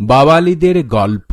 বাওয়ালিদের গল্প।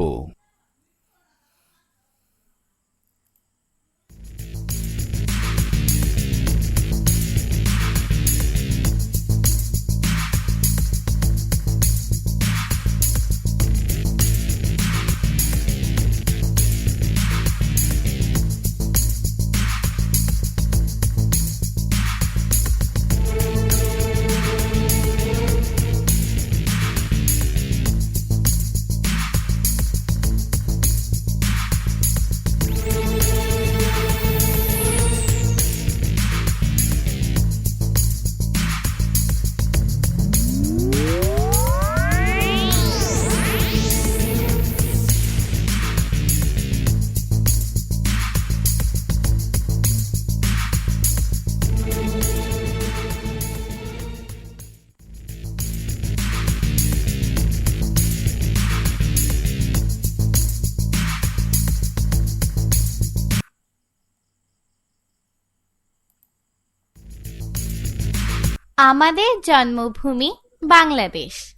আমাদের জন্মভূমি বাংলাদেশ।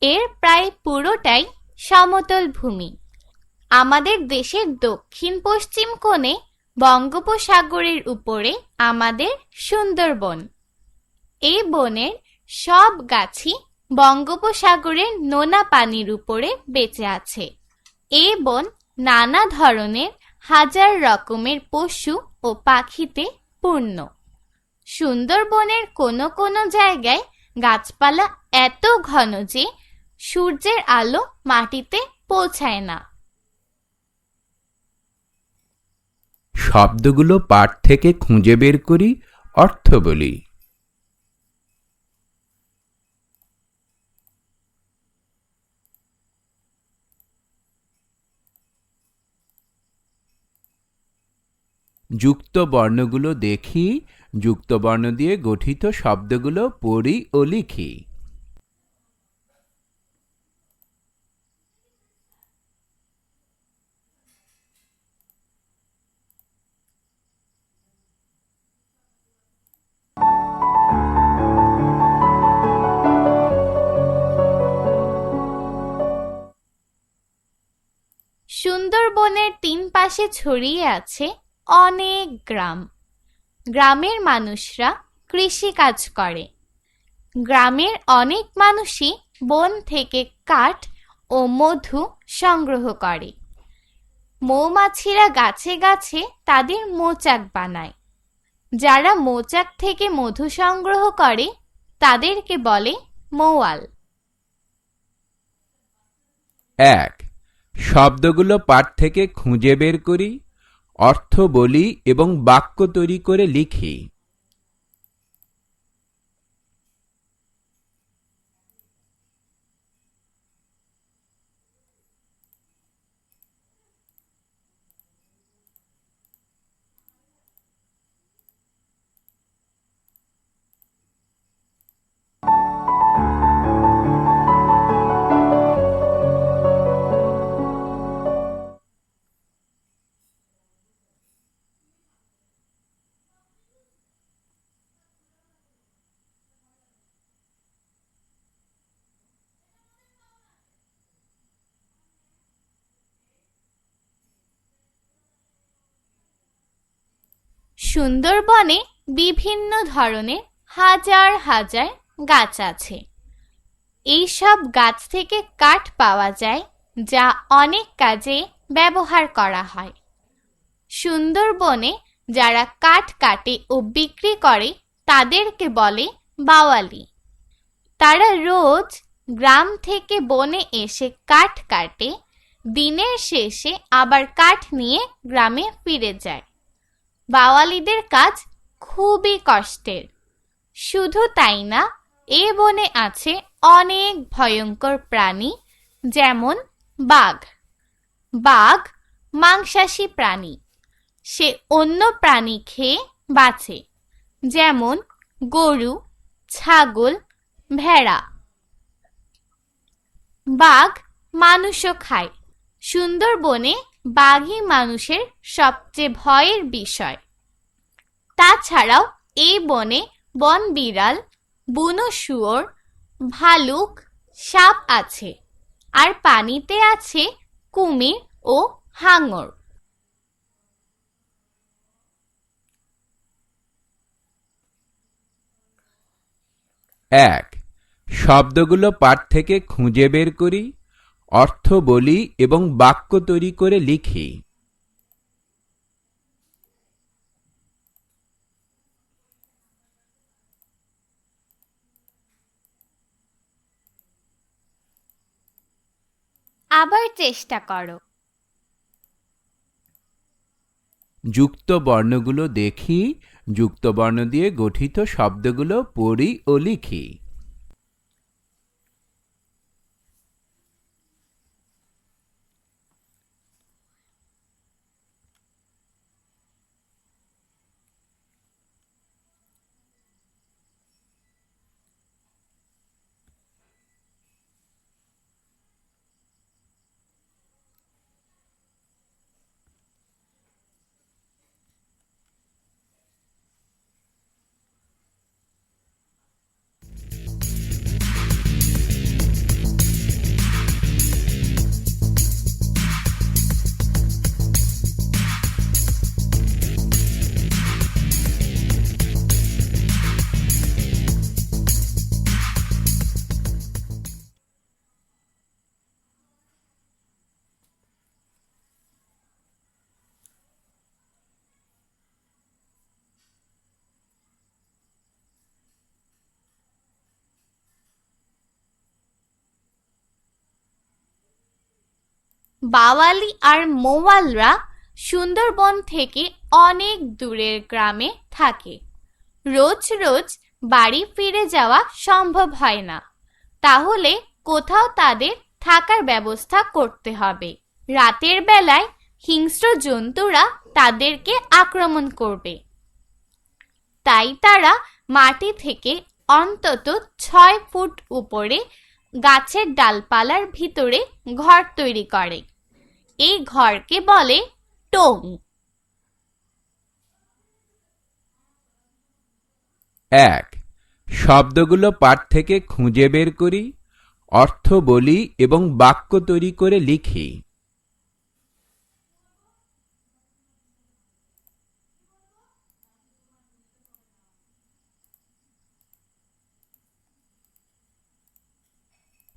এর প্রায় পুরোটাই সমতল ভূমি। আমাদের দেশের দক্ষিণ পশ্চিম কোণে বঙ্গোপসাগরের উপরে আমাদের সুন্দরবন। এই বনের সব গাছই বঙ্গোপসাগরের নোনা পানির উপরে বেঁচে আছে। এই বন নানা ধরনের হাজার রকমের পশু ও পাখিতে পূর্ণ। সুন্দরবনের কোনো কোনো জায়গায় গাছপালা এত ঘন যে সূর্যের আলো মাটিতে পৌঁছায় না। শব্দগুলো পাঠ থেকে খুঁজে বের করি, অর্থ বলি। যুক্ত বর্ণগুলো দেখি যুক্ত বর্ণ দিয়ে গঠিত শব্দগুলো পড়ি ও লিখি। সুন্দরবনের তিন পাশে ছড়িয়ে আছে অনেক গ্রাম। গ্রামের মানুষরা কৃষি কাজ করে। গ্রামের অনেক মানুষই বন থেকে কাঠ ও মধু সংগ্রহ করে। মৌমাছিরা গাছে গাছে তাদের মৌচাক বানায়। যারা মৌচাক থেকে মধু সংগ্রহ করে, তাদেরকে বলে মৌয়াল। এক, শব্দগুলো পাঠ থেকে খুঁজে বের করি। অর্থ বলি এবং বাক্য তৈরি করে লিখি। সুন্দরবনে বিভিন্ন ধরনের হাজার হাজার গাছ আছে। এইসব গাছ থেকে কাঠ পাওয়া যায়, যা অনেক কাজে ব্যবহার করা হয়। সুন্দরবনে যারা কাঠ কাটে ও বিক্রি করে, তাদেরকে বলে বাওয়ালি। তারা রোজ গ্রাম থেকে বনে এসে কাঠ কাটে, দিনের শেষে আবার কাঠ নিয়ে গ্রামে ফিরে যায়। বাওয়ালিদের কাজ খুবই কষ্টের। শুধু তাই না, এ বনে আছে অনেক ভয়ঙ্কর প্রাণী, যেমন বাঘ। বাঘ মাংসাশী প্রাণী। সে অন্য প্রাণী খেয়ে বাঁচে, যেমন গরু, ছাগল, ভেড়া। বাঘ মানুষও খায়। সুন্দরবনে বাঘই মানুষের সবচেয়ে ভয়ের বিষয়। তাছাড়াও এই বনে বন বিড়াল, বুনো শুয়োর, ভালুক, সাপ আছে, আর পানিতে আছে কুমির ও হাঙর। এক, শব্দগুলো পাঠ থেকে খুঁজে বের করি। অর্থ বলি এবং বাক্য তৈরি করে লিখি। আবার চেষ্টা করো। যুক্ত বর্ণগুলো দেখি যুক্ত বর্ণ দিয়ে গঠিত শব্দগুলো পড়ি ও লিখি। বাওয়ালি আর মোয়ালরা সুন্দরবন থেকে অনেক দূরের গ্রামে থাকে। রোজ রোজ বাড়ি ফিরে যাওয়া সম্ভব হয় না। তাহলে কোথাও তাদের থাকার ব্যবস্থা করতে হবে। রাতের বেলায় হিংস্র জন্তুরা তাদেরকে আক্রমণ করবে। তাই তারা মাটি থেকে অন্তত ছয় ফুট উপরে গাছের ডালপালার ভিতরে ঘর তৈরি করে। এই ঘরকে বলে টোং। এক, শব্দগুলো পাঠ থেকে খুঁজে বের করি, অর্থ বলি এবং বাক্য তৈরি করে লিখি।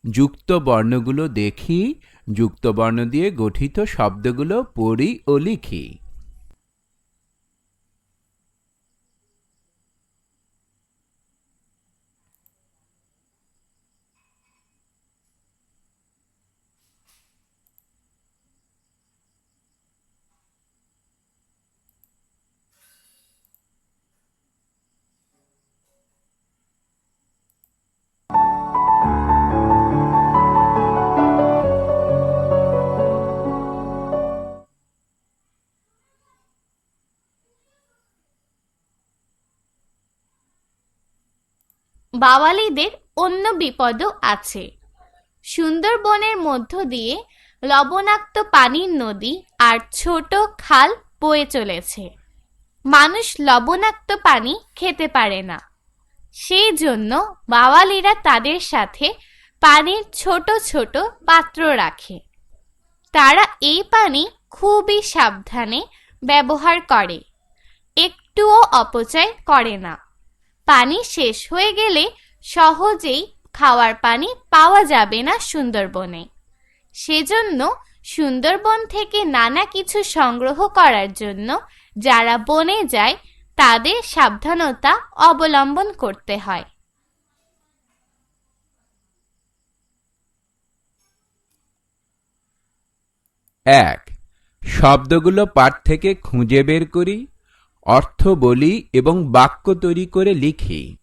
যুক্ত বর্ণগুলো দেখি যুক্ত বর্ণ দিয়ে গঠিত শব্দগুলো পড়ি ও লিখি। বাওয়ালিদের অন্য বিপদও আছে। সুন্দরবনের মধ্য দিয়ে লবণাক্ত পানির নদী আর ছোট খাল বয়ে চলেছে। মানুষ লবণাক্ত পানি খেতে পারে না। সেই জন্য বাওয়ালিরা তাদের সাথে পানির ছোট ছোট পাত্র রাখে। তারা এই পানি খুবই সাবধানে ব্যবহার করে। একটুও অপচয় করে না। পানি শেষ হয়ে গেলে সহজেই খাওয়ার পানি পাওয়া যাবে না সুন্দরবনে। সেজন্য সুন্দরবন থেকে নানা কিছু সংগ্রহ করার জন্য যারা বনে যায়, তাদের সাবধানতা অবলম্বন করতে হয়। এক, শব্দগুলো পাঠ থেকে খুঁজে বের করি। অর্থ বলি এবং বাক্য তৈরি করে লিখি।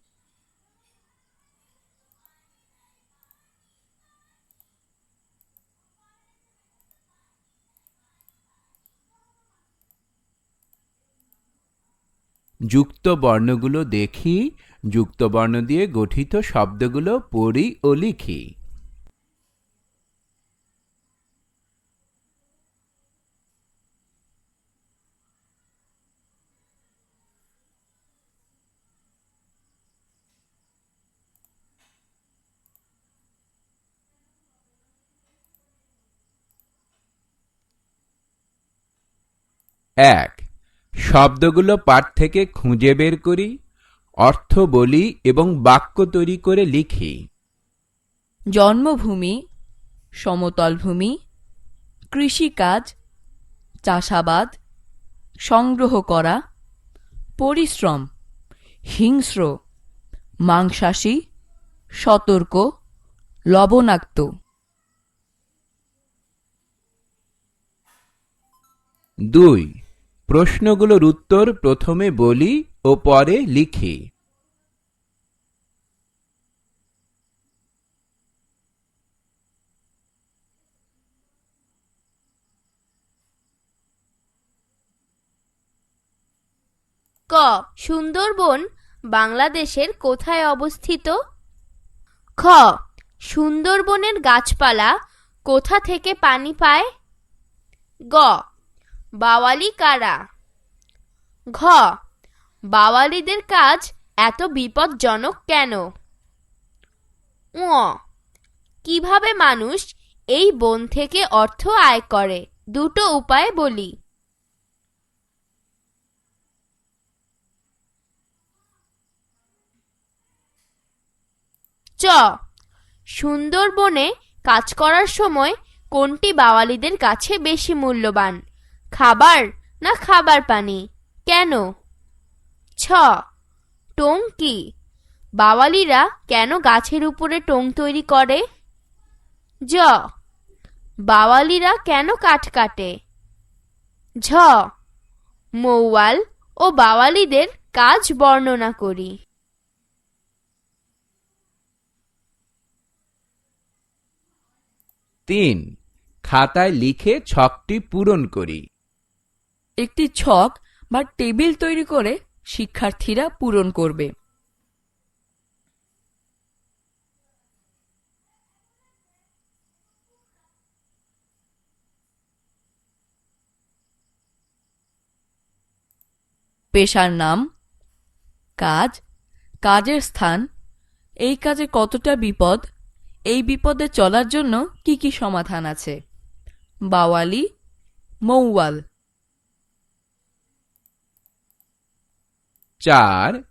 যুক্ত বর্ণগুলো দেখি, যুক্ত বর্ণ দিয়ে গঠিত শব্দগুলো পড়ি ও লিখি। এক শব্দগুলো পাঠ থেকে খুঁজে বের করি অর্থ বলি এবং বাক্য তৈরি করে লিখি। জন্মভূমি সমতল ভূমি কৃষিকাজ চাষাবাদ সংগ্রহ করা পরিশ্রম হিংস্র মাংসাশী সতর্ক লবণাক্ত। দুই প্রশ্নগুলোর উত্তর প্রথমে বলি ও পরে লিখি। ক, সুন্দরবন বাংলাদেশের কোথায় অবস্থিত? খ, সুন্দরবনের গাছপালা কোথা থেকে পানি পায়? গ বাওয়ালি কারা? ঘ, বাওয়ালিদের কাজ এত বিপজ্জনক কেন? ঙ, কীভাবে মানুষ এই বন থেকে অর্থ আয় করে? দুটো উপায় বলি। চ, সুন্দরবনে কাজ করার সময় কোনটি বাওয়ালিদের কাছে বেশি মূল্যবান? খাবার না খাবার পানি? কেন? ছ। টোং কি বাওয়ালিরা কেন গাছের উপরে টোং তৈরি করে? জ। বাওয়ালিরা কেন কাঠ কাটে? ঝ। মৌয়াল ও বাওয়ালিদের কাজ বর্ণনা করি। তিন। খাতায় লিখে ছকটি পূরণ করি। একটি ছক বা টেবিল তৈরি করে শিক্ষার্থীরা পূরণ করবে। পেশার নাম, কাজ, কাজের স্থান, এই কাজে কতটা বিপদ, এই বিপদে চলার জন্য কি কি সমাধান আছে? বাওয়ালি, মৌয়াল। চার,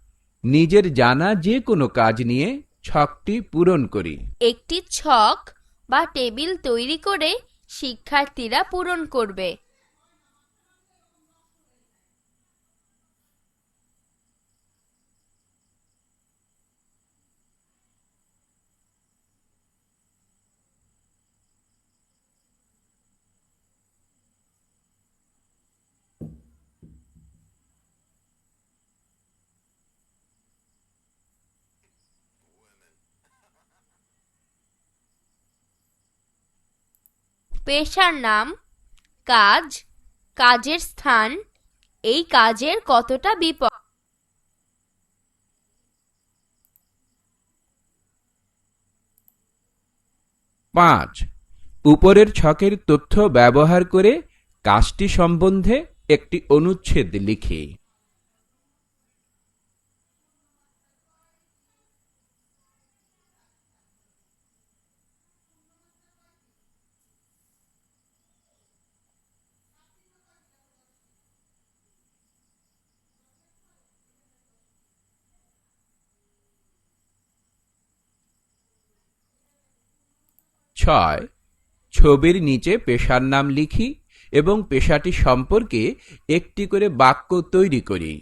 নিজের জানা যে কোনো কাজ নিয়ে ছকটি পূরণ করি। একটি ছক বা টেবিল তৈরি করে শিক্ষার্থীরা পূরণ করবে। পেশার নাম, কাজ, কাজের স্থান, এই কাজের কতটা বিপদ? পাঁচ, উপরের ছকের তথ্য ব্যবহার করে কাজটি সম্বন্ধে একটি অনুচ্ছেদ লিখি। ছয় ছবির নিচে পেশার নাম লিখি এবং পেশাটি সম্পর্কে একটি করে বাক্য তৈরি করি।